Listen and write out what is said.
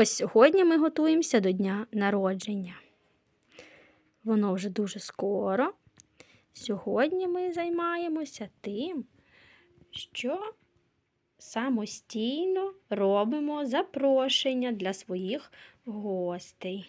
Ось сьогодні ми готуємося до дня народження. Воно вже дуже скоро. Сьогодні ми займаємося тим, що самостійно робимо запрошення для своїх гостей.